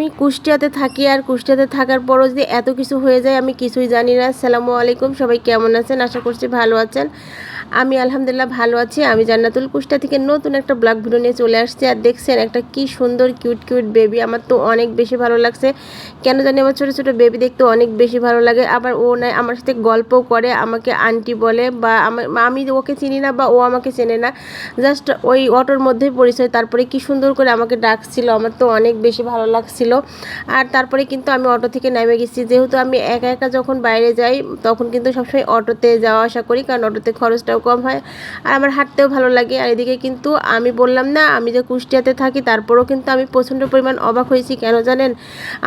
আমি কুষ্টিয়াতে থাকি আর কুষ্টিয়াতে থাকার পরও যদি এত কিছু হয়ে যায়, আমি কিছুই জানি না। আসসালামু আলাইকুম, সবাই কেমন আছেন? আশা করছি ভালো আছেন। আমি আলহামদুলিল্লাহ ভালো আছি। আমি জান্নাতুল কুষ্টা থেকে নতুন একটা ব্লগ ভিডিও নিয়ে চলে আসছি। আর দেখছেন একটা কি সুন্দর কিউট কিউট বেবি আমার তো অনেক বেশি ভালো লাগছে। কেন জানি আমার ছোটো ছোটো বেবি দেখতে অনেক বেশি ভালো লাগে। আবার ও নাই আমার সাথে গল্পও করে, আমাকে আন্টি বলে বা আমা- আমি ওকে চিনি না বা ও আমাকে চেনে না। জাস্ট ওই অটোর মধ্যেই পরিচয়। তারপরে কি সুন্দর করে আমাকে ডাকছিল। আমার তো অনেক বেশি ভালো লাগছিল। আর তারপরে কিন্তু আমি অটো থেকে নেমে গেছি। যেহেতু আমি একা একা যখন বাইরে যাই, তখন কিন্তু সবসময় অটোতে যাওয়া আসা করি। কারণ অটোতে খরচটাও কম হয়। আর আমার হাঁটতেও ভালো লাগে। আর এদিকে কিন্তু আমি বললাম না, আমি যে কুষ্টিয়াতে থাকি, তারপরেও কিন্তু আমি প্রচণ্ড পরিমাণ অবাক হয়েছি। কেন জানেন?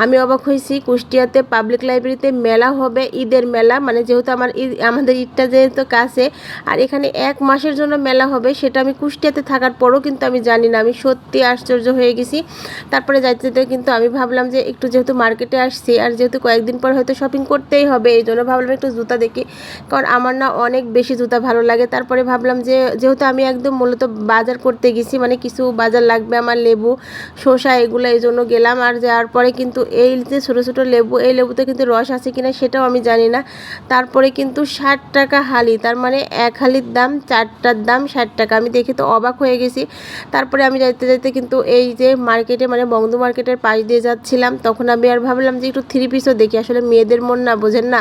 আমি অবাক হয়েছি, কুষ্টিয়াতে পাবলিক লাইব্রেরিতে মেলা হবে, ঈদের মেলা। মানে যেহেতু আমার ঈদ, আমাদের ঈদটা যেহেতু কাছে, আর এখানে এক মাসের জন্য মেলা হবে, সেটা আমি কুষ্টিয়াতে থাকার পরও কিন্তু আমি জানি না। আমি সত্যি আশ্চর্য হয়ে গেছি। তারপরে যাইতে যেতে কিন্তু আমি ভাবলাম যে, একটু যেহেতু মার্কেটে আসছি, আর যেহেতু কয়েকদিন পর হয়তো শপিং করতেই হবে এই জন্য ভাবলাম একটু জুতা দেখি। কারণ আমার না অনেক বেশি জুতা ভালো লাগে তারপরে ভাবলাম যে, যেহেতু আমি একদম মূলত বাজার করতে গেছি মানে কিছু বাজার লাগবে, আমার লেবু, শসা এগুলো এই জন্য গেলাম। আর যাওয়ার পরে কিন্তু এই যে ছোটো ছোটো লেবু, এই লেবুতে কিন্তু রস আছে কিনা সেটাও আমি জানি না। তারপরে কিন্তু ষাট টাকা হালি, তার মানে এক হালির দাম, চারটার দাম ষাট টাকা। আমি দেখে তো অবাক হয়ে গেছি। তারপরে আমি যাইতে যাইতে কিন্তু এই যে মার্কেটে মানে বঙ্গ মার্কেটের পাশ দিয়ে যাচ্ছিলাম, তখন আমি আর ভাবলাম যে একটু থ্রি পিসও দেখি। আসলে মেয়েদের মন না, বোঝেন না।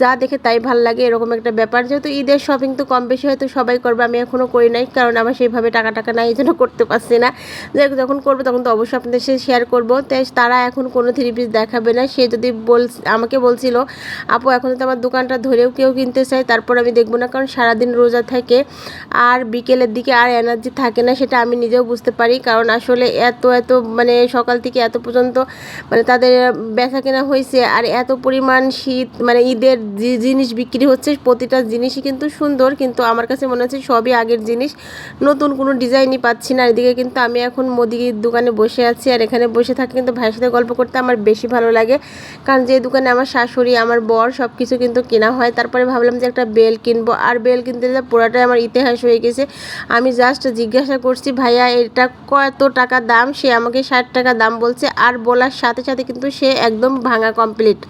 যা দেখে তাই ভালো লাগে, এরকম একটা ব্যাপার। যেহেতু ঈদের শপিং তো কম বেশি হয়তো সবাই করবে, আমি এখনও করি নাই, কারণ আমার সেইভাবে টাকা টাকা নাই, এই জন্য করতে পারছি না। যাই যখন করব তখন তো অবশ্যই আপনাদের সাথে শেয়ার করব। তাই তারা এখন কোনো থ্রি পিস দেখাবে না। সে যদি বল, আমাকে বলছিল, আপু, এখন তো আমার দোকানটা ধরেও কেউ কিনতে চায়, তারপর আমি দেখব না, কারণ সারাদিন রোজা থাকে, আর বিকেলের দিকে আর এনার্জি থাকে না, সেটা আমি নিজেও বুঝতে পারি, কারণ আসলে এত এত মানে সকাল থেকে এত পর্যন্ত মানে তাদের বেচা কেনা হয়েছে, আর এত পরিমাণ শীত মানে ঈদের যে জিনিস বিক্রি হচ্ছে, প্রতিটা জিনিসই কিন্তু সুন্দর, কিন্তু আমার কাছে মনে হচ্ছে সবই আগের জিনিস। নতুন কোনো ডিজাইনই পাচ্ছি না। এদিকে কিন্তু আমি এখন মুদির দোকানে বসে আছি আর এখানে বসে থাকি কিন্তু ভাইয়ের সাথে গল্প করতে আমার বেশি ভালো লাগে। কারণ যে দোকানে আমার শাশুড়ি, আমার বর সব কিছু কিন্তু কেনা হয়। তারপরে ভাবলাম যে একটা বেল কিনবো। আর বেল কিনতে গেলে পুরোটাই আমার ইতিহাস হয়ে গেছে। আমি জাস্ট জিজ্ঞাসা করছি, ভাইয়া, এটা কত টাকা দাম? সে আমাকে ষাট টাকা দাম বলছে। আর বলার সাথে সাথে কিন্তু সে একদম ভাঙা কমপ্লিট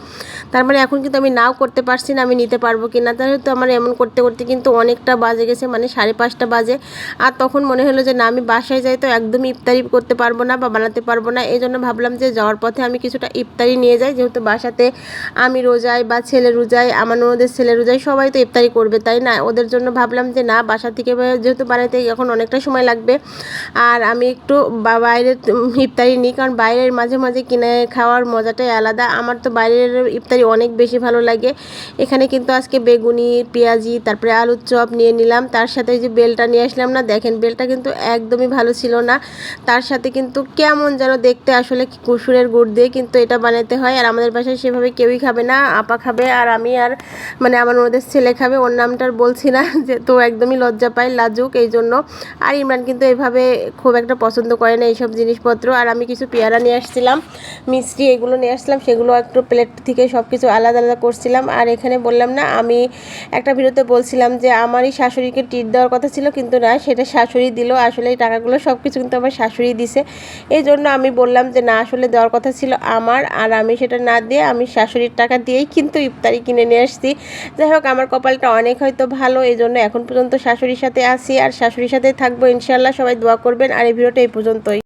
তার মানে এখন কিন্তু আমি নাও করতে পারছি না, আমি নিতে পারব কি না তাহলে তো আমার এমন করতে করতে কিন্তু অনেকটা বাজে গেছে মানে সাড়ে পাঁচটা বাজে। আর তখন মনে হলো যে, না, আমি বাসায় যাই তো একদমই ইফতারি করতে পারব না বা বানাতে পারব না। এই জন্য ভাবলাম যে, যাওয়ার পথে আমি কিছুটা ইফতারি নিয়ে যাই। যেহেতু বাসাতে আমি রোজাই বা ছেলে রোজাই, আমার ওদের ছেলে রোজাই, সবাই তো ইফতারি করবে, তাই না? ওদের জন্য ভাবলাম যে, না, বাসা থেকে যেহেতু বানাইতে এখন অনেকটা সময় লাগবে, আর আমি একটু বাইরের ইফতারি নিই, কারণ বাইরের মাঝে মাঝে কিনে খাওয়ার মজাটাই আলাদা। আমার তো বাইরের ইফতারি অনেক বেশি ভালো লাগে। এখানে কিন্তু আজকে বেগুনি, পেঁয়াজি, তারপরে আলুর চপ নিয়ে নিলাম। তার সাথে যে বেলটা নিয়ে আসলাম না, দেখেন বেলটা কিন্তু একদমই ভালো ছিল না। তার সাথে কিন্তু কেমন যেন দেখতে আসলে কুসুরের গুড় দিয়ে কিন্তু এটা বানাতে হয়। আর আমাদের বাসায় সেভাবে কেউই খাবে না, আপা খাবে আর আমি আর মানে আমার ওদের ছেলে খাবে, ওর নামটা আর বলছি না, যে তো একদমই লজ্জা পায়, লাজুক এই জন্য। আর ইমরান কিন্তু এভাবে খুব একটা পছন্দ করে না এইসব জিনিসপত্র। আর আমি কিছু পেয়ারা নিয়ে আসছিলাম, মিষ্টি এগুলো নিয়ে আসছিলাম, সেগুলো একটু প্লেট থেকে সব কিছু আলাদা আলাদা করছিলাম। আর এখানে বললাম না, আমি একটা ভিডিওতে বলছিলাম যে আমারই শাশুড়িকে টিট দেওয়ার কথা ছিল কিন্তু না, সেটা শাশুড়ি দিল। আসলে এই টাকাগুলো সব কিছু কিন্তু আমার শাশুড়ি দিছে। এই জন্য আমি বললাম যে না, আসলে দেওয়ার কথা ছিল আমার, আর আমি সেটা না দিয়ে আমি শাশুড়ির টাকা দিয়েই কিন্তু ইফতারি কিনে নিয়ে আসছি। যাই হোক, আমার কপালটা অনেক হয়তো ভালো এই জন্য এখন পর্যন্ত শাশুড়ির সাথে আছি, আর শাশুড়ির সাথে থাকব। ইনশাল্লাহ সবাই দোয়া করবেন, আর এই ভিডিওটা এই পর্যন্তই।